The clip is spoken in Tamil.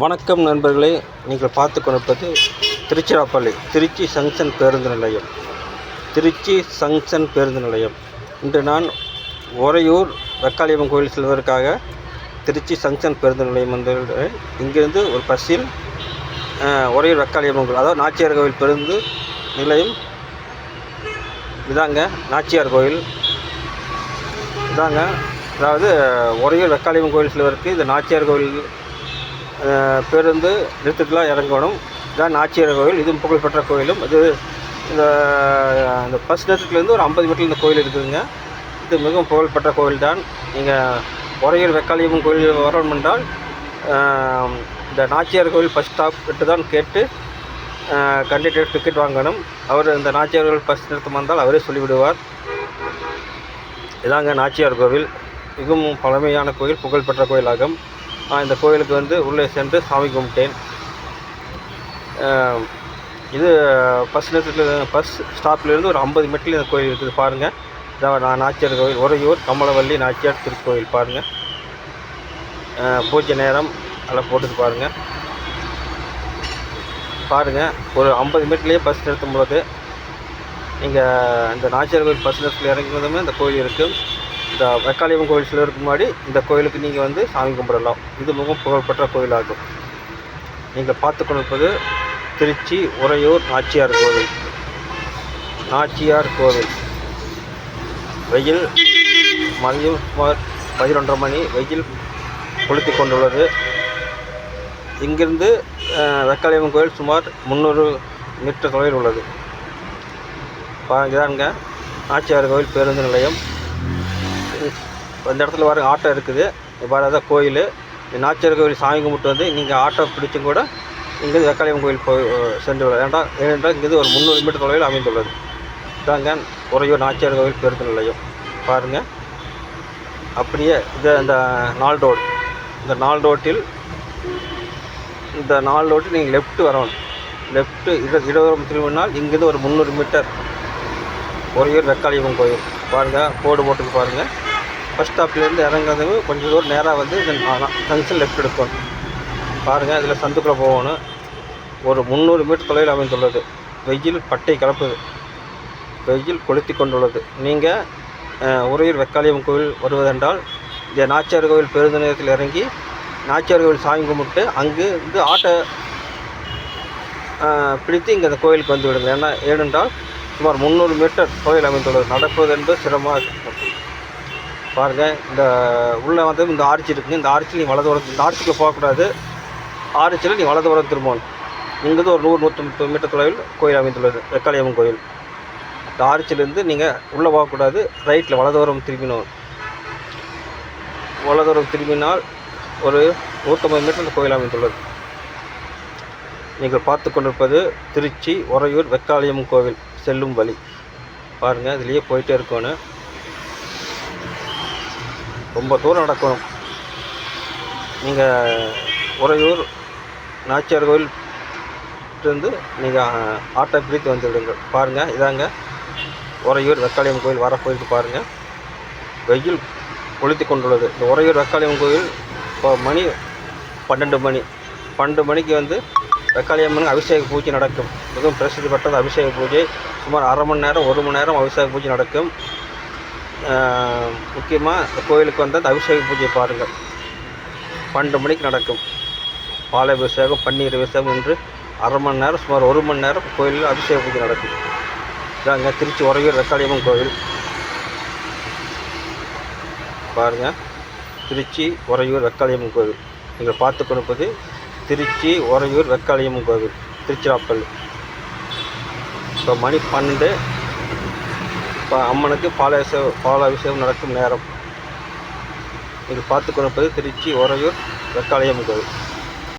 வணக்கம் நண்பர்களே நீங்கள் பார்த்து கொண்டிருப்பது திருச்சிராப்பள்ளி திருச்சி ஜங்ஷன் பேருந்து நிலையம். திருச்சி சங்ஷன் பேருந்து நிலையம். இன்று நான் உறையூர் வெக்காளியம்மன் கோயில் செல்வதற்காக திருச்சி ஜங்ஷன் பேருந்து நிலையம் வந்துள்ளேன் இங்கிருந்து ஒரு பஸ்ஸில் ஒரையூர் உறையூர் வெக்காளியம்மன் கோயில் அதாவது நாச்சியார் கோயில் பேருந்து நிலையம். இதாங்க நாச்சியார் கோயில். இதாங்க அதாவது உறையூர் வெக்காளியம்மன் கோயில் செல்வதற்கு இது நாச்சியார் கோயில் பேருந்து நிறுத்தத்தில் இறங்கணும். இதான் நாச்சியார் கோயில் இதுவும் புகழ்பெற்ற கோயிலும். இது இந்த இந்த பஸ் நிறுத்தத்துலேருந்து ஒரு ஐம்பது மீட்டர் இந்த கோயில் இருக்குதுங்க. இது மிகவும் புகழ்பெற்ற கோயில் தான் நீங்கள் உறையூர் வெக்காளியம்மன் கோயில் வரணும் என்றால் இந்த நாச்சியார் கோயில் பஸ் ஸ்டாப் விட்டு தான் கேட்டு கண்டக்டர் டிக்கெட் வாங்கணும். அவர் இந்த நாச்சியார் கோயில் பஸ் நிறுத்தம் வந்தால் அவரே சொல்லிவிடுவார். இதாங்க நாச்சியார் கோவில். மிகவும் பழமையான கோயில் புகழ்பெற்ற கோயிலாகும். இந்த கோயிலுக்கு வந்து உள்ளே சென்று சாமி கும்பிட்டேன். இது பஸ் நிறுத்தத்தில் பஸ் ஸ்டாப்லேருந்து ஒரு ஐம்பது மீட்டரில் இந்த கோயில் இருக்குது பாருங்கள் இதான் நான் நாச்சியார் கோயில் உறையூர் கமலவல்லி நாச்சியார் திருக்கோயில் பாருங்கள் பூஜை நேரம் எல்லாம் போட்டுட்டு பாருங்கள் பாருங்கள் ஒரு ஐம்பது மீட்டர்லேயே பஸ் நிறுத்தும் பொழுது இங்கே இந்த நாச்சியார் கோயில் பஸ் நிறுத்தத்தில் இறங்கினதுமே இந்த கோயில் இருக்குது இந்த வெக்காளியம்மன் கோயில் சிலருக்கு முன்னாடி இந்த கோயிலுக்கு நீங்கள் வந்து சாமி கும்பிடலாம். இது மிகவும் புகழ்பெற்ற கோயிலாகும். நீங்கள் பார்த்து கொண்டிருப்பது திருச்சி உறையூர் நாச்சியார் கோவில். நாச்சியார் கோவில். வெயில் மதியம் சுமார் பதினொன்றரை மணி வெயில் கொளுத்தி கொண்டுள்ளது. இங்கிருந்து அஹ், வெக்காளியம்மன் கோயில் சுமார் முந்நூறு மீட்டர் தொலைவில் உள்ளது. பாருங்க நாச்சியார் கோவில் பேருந்து நிலையம். இந்த இடத்துல பாருங்க ஆட்டோ இருக்குது. பாரு அதான் கோயில். நாச்சியார் கோயில் சாமி கும்பிட்டு வந்து நீங்கள் ஆட்டோ பிடிச்சும் கூட இங்கேருந்து வெக்காளியம் கோயில் போய் சென்று விடலாம். ஏன்டா ஏனென்றால் இங்கேருந்து ஒரு முந்நூறு மீட்டர் தொலைவில் அமைந்துள்ளது. இதாங்க உறையூர் நாச்சியார் கோவில் பேருந்து நிலையம். பாருங்கள் அப்படியே இது இந்த நாள் ரோடு. இந்த நாள் ரோட்டில் இந்த நாள் ரோட்டில் நீங்கள் லெஃப்ட் வரணும். லெஃப்ட்டு இட இடதுபுறம் திரும்பினால் இங்கேருந்து ஒரு முந்நூறு மீட்டர் ஒரே வெக்காளியம்மன் கோயில். பாருங்கள் போர்டு போட்டுக்கு பாருங்கள் பஸ் ஸ்டாப்லேருந்து இறங்குறதுக்கு கொஞ்சம் தூரம் நேராக வந்து இந்த ஜங்ஷன் லெஃப்ட் எடுக்கணும் பாருங்கள் இதில் சந்துக்குள்ளே போகணும். ஒரு முந்நூறு மீட்டர் தொலைவில் அமைந்துள்ளது. வெயில் பட்டை கலப்புது. வெயில் கொளுத்தி கொண்டுள்ளது. நீங்கள் உறையூர் வெக்காளியம்மன் கோவில் வருவதென்றால் இந்த நாச்சியார் கோவில் பேருந்து நிலையத்தில் இறங்கி நாச்சியார் கோவில் சாமி கும்பிட்டு அங்கு வந்து ஆட்டோ பிடித்து இங்கே அந்த கோயிலுக்கு வந்து விடுங்க ஏன்னா ஏனென்றால் சுமார் முந்நூறு மீட்டர் கோயில் அமைந்துள்ளது. நடப்பது என்பது சிரமமாக இருக்கும். பாருங்கள் இந்த உள்ளே வந்து இந்த ஆர்ச்சி இருக்குங்க இந்த ஆர்ச்சில் நீ வலது வலதுபுறம் இந்த ஆர்ச்சிக்குள்ளே போகக்கூடாது. ஆர்ச்சியில் நீ வலதுபுறம் திரும்பணும். இங்கேருந்து ஒரு நூறு நூற்றி முப்பது மீட்டர் தொலைவில் கோயில் அமைந்துள்ளது வெக்காளியம்மன் கோயில். இந்த ஆர்ச்சிலேருந்து நீங்கள் உள்ளே போகக்கூடாது ரைட்டில் வலதுபுறம் திரும்பினோம். வலதுபுறம் திரும்பினால் ஒரு நூற்றம்பது மீட்டர் கோயில் அமைந்துள்ளது. நீங்கள் பார்த்து கொண்டிருப்பது திருச்சி உறையூர் வெக்காளியம்மன் கோவில் செல்லும் வழி. பாருங்கள் இதுலேயே போயிட்டே இருக்கணும் ரொம்ப தூரம் நடக்கணும். நீங்கள் உறையூர் நாச்சியார் கோயில் இருந்து நீங்கள் ஆட்டோ பிடித்து வந்துவிடுங்கள் பாருங்கள் இதாங்க. உறையூர் வெக்காளியம் கோயில் வர போயிட்டு பாருங்கள் வெயில் கொளுத்தி கொண்டுள்ளது. இந்த உறையூர் வெக்காளியம் கோயில் இப்போ மணி பன்னெண்டு மணி. பன்னெண்டு மணிக்கு வந்து வெக்காளியம்மனுக்கு அபிஷேக பூஜை நடக்கும். மிகவும் பிரசித்தி பெற்றது அபிஷேக பூஜை. சுமார் அரை மணி நேரம் ஒரு மணி நேரம் அபிஷேக பூஜை நடக்கும். முக்கியமாக இந்த கோயிலுக்கு வந்து அந்த அபிஷேக பூஜை பாருங்கள். பன்னெண்டு மணிக்கு நடக்கும். பாலாபிஷேகம் பன்னீர் அபிஷேகம் என்று அரை மணி நேரம் சுமார் ஒரு மணி நேரம் கோயிலில் அபிஷேக பூஜை நடக்கும். இதாங்க திருச்சி உறையூர் வெக்காளியம்மன் கோவில் பாருங்கள் திருச்சி உறையூர் வெக்காளியம்மன் கோவில். நீங்கள் பார்த்து கொடுப்பது திருச்சி உறையூர் வெக்காளியம்மன் கோவில் திருச்சிராப்பள்ளி. இப்போ மணி பன்னெண்டு அம்மனுக்கு பாலாபிஷேகம் பாலாபிஷேகம் நடக்கும் நேரம். இது பார்த்து கொண்டிருப்பது திருச்சி உறையூர் வெக்காளியம்மன் கோவில்.